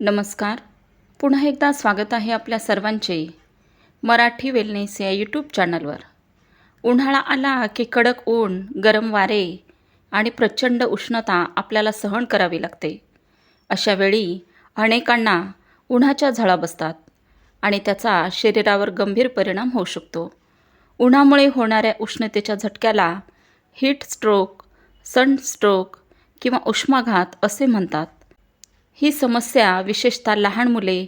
नमस्कार. पुन्हा एकदा स्वागत आहे आपल्या सर्वांचे मराठी वेलनेस या यूट्यूब चॅनलवर उन्हाळा आला की कडक ऊन गरम वारे आणि प्रचंड उष्णता आपल्याला सहन करावी लागते. अशा वेळी अनेकांना उन्हाच्या झळा बसतात आणि त्याचा शरीरावर गंभीर परिणाम होऊ शकतो. उन्हामुळे होणाऱ्या उष्णतेच्या झटक्याला हीट स्ट्रोक सनस्ट्रोक किंवा उष्माघात असे म्हणतात. ही समस्या विशेषतः लहान मुले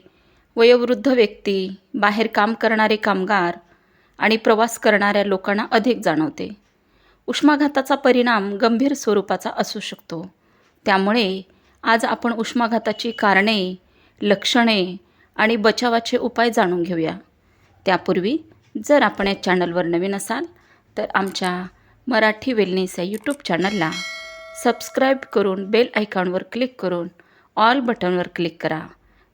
वयोवृद्ध व्यक्ती बाहेर काम करणारे कामगार आणि प्रवास करणाऱ्या लोकांना अधिक जाणवते. उष्माघाताचा परिणाम गंभीर स्वरूपाचा असू शकतो. त्यामुळे आज आपण उष्माघाताची कारणे लक्षणे आणि बचावाचे उपाय जाणून घेऊया. त्यापूर्वी जर आपण या चॅनलवर नवीन असाल तर आमच्या मराठी वेलनेस या यूट्यूब चॅनलला सबस्क्राईब करून बेल आयकॉनवर क्लिक करून ऑल बटनवर क्लिक करा.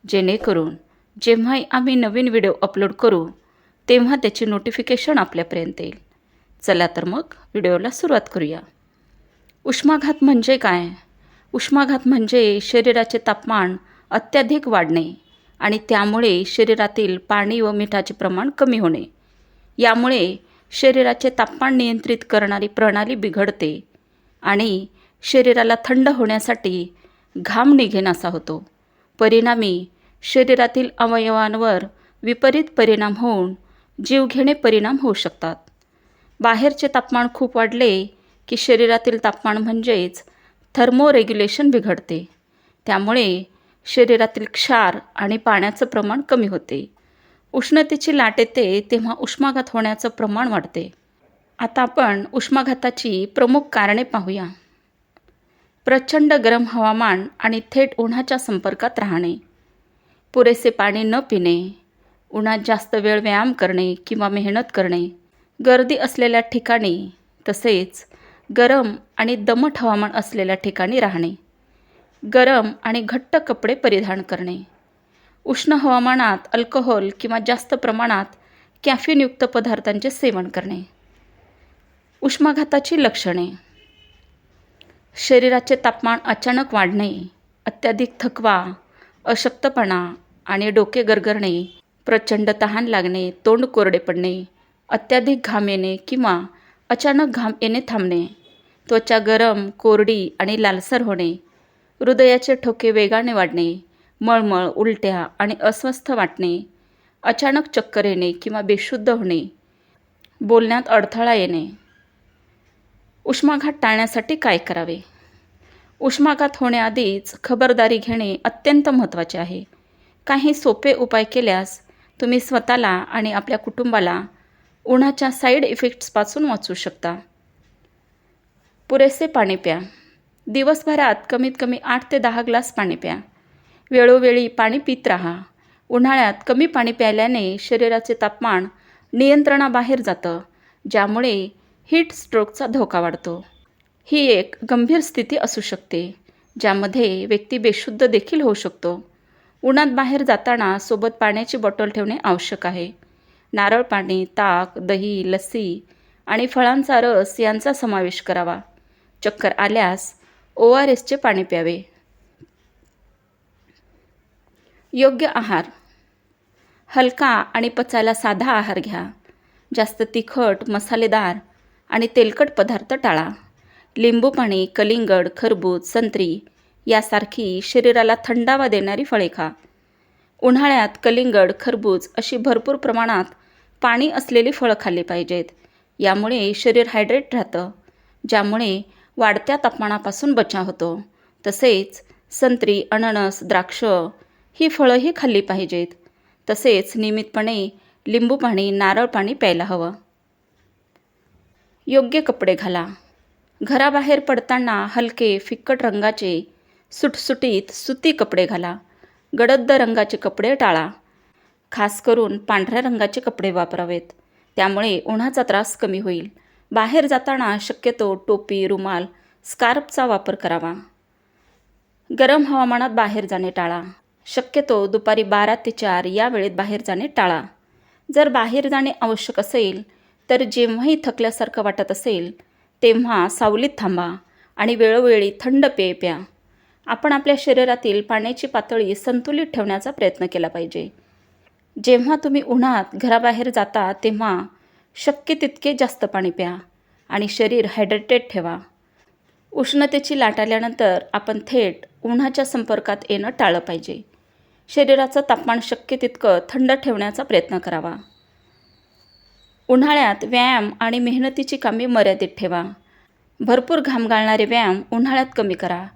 जेणेकरून जेव्हाही आम्ही नवीन व्हिडिओ अपलोड करू तेव्हा त्याची नोटिफिकेशन आपल्यापर्यंत येईल. चला तर मग व्हिडिओला सुरुवात करूया. उष्माघात म्हणजे काय? उष्माघात म्हणजे शरीराचे तापमान अत्याधिक वाढणे आणि त्यामुळे शरीरातील पाणी व मिठाचे प्रमाण कमी होणे. यामुळे शरीराचे तापमान नियंत्रित करणारी प्रणाली बिघडते आणि शरीराला थंड होण्यासाठी घाम निघेनासा होतो. परिणामी शरीरातील अवयवांवर विपरीत परिणाम होऊन जीवघेणे परिणाम होऊ शकतात. बाहेरचे तापमान खूप वाढले की शरीरातील तापमान म्हणजेच थर्मोरेग्युलेशन बिघडते. त्यामुळे शरीरातील क्षार आणि पाण्याचं प्रमाण कमी होते. उष्णतेची लाट येते तेव्हा उष्माघात होण्याचं प्रमाण वाढते. आता आपण उष्माघाताची प्रमुख कारणे पाहूया. प्रचंड गरम हवामान आणि थेट उन्हाच्या संपर्कात राहणे. पुरेसे पाणी न पिणे उन्हात जास्त वेळ व्यायाम करणे किंवा मेहनत करणे गर्दी असलेल्या ठिकाणी तसेच गरम आणि दमट हवामान असलेल्या ठिकाणी राहणे गरम आणि घट्ट कपडे परिधान करणे. उष्ण हवामानात अल्कोहोल किंवा जास्त प्रमाणात कॅफिनयुक्त पदार्थांचे सेवन करणे. उष्माघाताची लक्षणे. शरीराचे तापमान अचानक वाढणे अत्याधिक थकवा अशक्तपणा आणि डोके गरगरणे प्रचंड तहान लागणे तोंड कोरडे पडणे अत्याधिक घाम येणे किंवा अचानक घाम येणे थांबणे त्वचा गरम कोरडी आणि लालसर होणे हृदयाचे ठोके वेगाने वाढणे मळमळ उलट्या आणि अस्वस्थ वाटणे अचानक चक्कर येणे किंवा बेशुद्ध होणे बोलण्यात अडथळा येणे. उष्माघात टाळण्यासाठी काय करावे? उष्माघात होण्याआधीच खबरदारी घेणे अत्यंत महत्त्वाचे आहे. काही सोपे उपाय केल्यास तुम्ही स्वतःला आणि आपल्या कुटुंबाला उन्हाच्या साईड इफेक्ट्सपासून वाचू शकता. पुरेसे पाणी प्या. दिवसभरात कमीत कमी आठ ते दहा ग्लास पाणी प्या. वेळोवेळी पाणी पित राहा. उन्हाळ्यात कमी पाणी प्यायल्याने शरीराचे तापमान नियंत्रणाबाहेर जातं ज्यामुळे हीट स्ट्रोकचा धोका वाढतो. ही एक गंभीर स्थिती असू शकते ज्यामध्ये व्यक्ती बेशुद्ध देखील होऊ शकतो. उन्हात बाहेर जाताना सोबत पाण्याची बॉटल ठेवणे आवश्यक आहे. नारळ पाणी ताक दही लस्सी आणि फळांचा रस यांचा समावेश करावा. चक्कर आल्यास ओ आर एसचे पाणी प्यावे. योग्य आहार. हलका आणि पचायला साधा आहार घ्या. जास्त तिखट मसालेदार आणि तेलकट पदार्थ टाळा. लिंबू पाणी कलिंगड खरबूज संत्री यासारखी शरीराला थंडावा देणारी फळे खा उन्हाळ्यात कलिंगड खरबूज अशी भरपूर प्रमाणात पाणी असलेली फळं खाल्ली पाहिजेत. यामुळे शरीर हायड्रेट राहतं ज्यामुळे वाढत्या तापमानापासून बचाव होतो. तसेच संत्री अननस द्राक्ष ही फळंही खाल्ली पाहिजेत. तसेच नियमितपणे लिंबू पाणी नारळ पाणी प्यायला हवं. योग्य कपडे घाला. घराबाहेर पडताना हलके फिक्कट रंगाचे सुटसुटीत सुती कपडे घाला. गडद रंगाचे कपडे टाळा. खास करून पांढऱ्या रंगाचे कपडे वापरावेत. त्यामुळे उन्हाचा त्रास कमी होईल. बाहेर जाताना शक्यतो टोपी रुमाल स्कार्फचा वापर करावा. गरम हवामानात बाहेर जाणे टाळा. शक्यतो दुपारी बारा ते चार या वेळेत बाहेर जाणे टाळा. जर बाहेर जाणे आवश्यक असेल तर जेव्हाही थकल्यासारखं वाटत असेल तेव्हा सावलीत थांबा आणि वेळोवेळी थंड पेय प्या. आपण आपल्या शरीरातील पाण्याची पातळी संतुलित ठेवण्याचा प्रयत्न केला पाहिजे. जेव्हा तुम्ही उन्हात घराबाहेर जाता तेव्हा शक्य तितके जास्त पाणी प्या आणि शरीर हायड्रेटेड ठेवा. उष्णतेची लाट आल्यानंतर आपण थेट उन्हाच्या संपर्कात येणं टाळलं पाहिजे. शरीराचं तापमान शक्य तितकं थंड ठेवण्याचा प्रयत्न करावा. उन्हाळ्यात व्यायाम आणि मेहनतीची कामे मर्यादित ठेवा. भरपूर घाम गाळणारे व्यायाम उन्हाळ्यात कमी करा.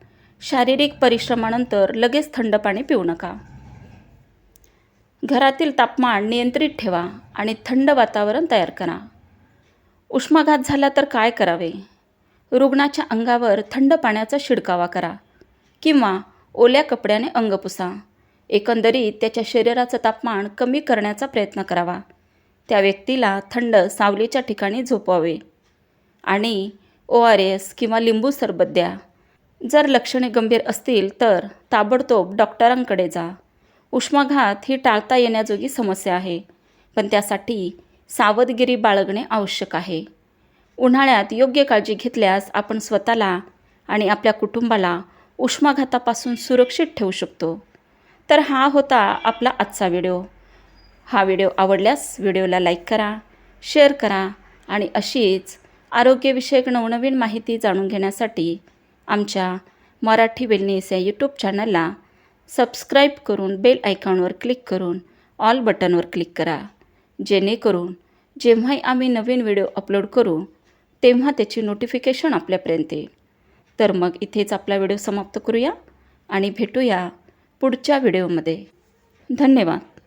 शारीरिक परिश्रमानंतर लगेच थंड पाणी पिऊ नका. घरातील तापमान नियंत्रित ठेवा आणि थंड वातावरण तयार करा. उष्माघात झाला तर काय करावे? रुग्णाच्या अंगावर थंड पाण्याचा शिडकावा करा किंवा ओल्या कपड्याने अंग पुसा. एकंदरीत त्याच्या शरीराचं तापमान कमी करण्याचा प्रयत्न करावा. त्या व्यक्तीला थंड सावलीच्या ठिकाणी झोपवावे. आणि ओ आर एस किंवा लिंबू सरबत द्या. जर लक्षणे गंभीर असतील तर ताबडतोब डॉक्टरांकडे जा. उष्माघात ही टाळता येण्याजोगी समस्या आहे. पण त्यासाठी सावधगिरी बाळगणे आवश्यक आहे. उन्हाळ्यात योग्य काळजी घेतल्यास आपण स्वतःला आणि आपल्या कुटुंबाला उष्माघातापासून सुरक्षित ठेवू शकतो. तर हा होता आपला आजचा व्हिडिओ. हा व्हिडिओ आवडल्यास व्हिडिओला लाईक करा शेअर करा आणि अशीच आरोग्यविषयक नवनवीन माहिती जाणून घेण्यासाठी आमच्या मराठी वेलनेस या यूट्यूब चॅनलला सबस्क्राईब करून बेल आयकॉनवर क्लिक करून ऑल बटनवर क्लिक करा. जेणेकरून जेव्हाही आम्ही नवीन व्हिडिओ अपलोड करू तेव्हा त्याची नोटिफिकेशन आपल्यापर्यंत येईल. तर मग इथेच आपला व्हिडिओ समाप्त करूया आणि भेटूया पुढच्या व्हिडिओमध्ये. धन्यवाद.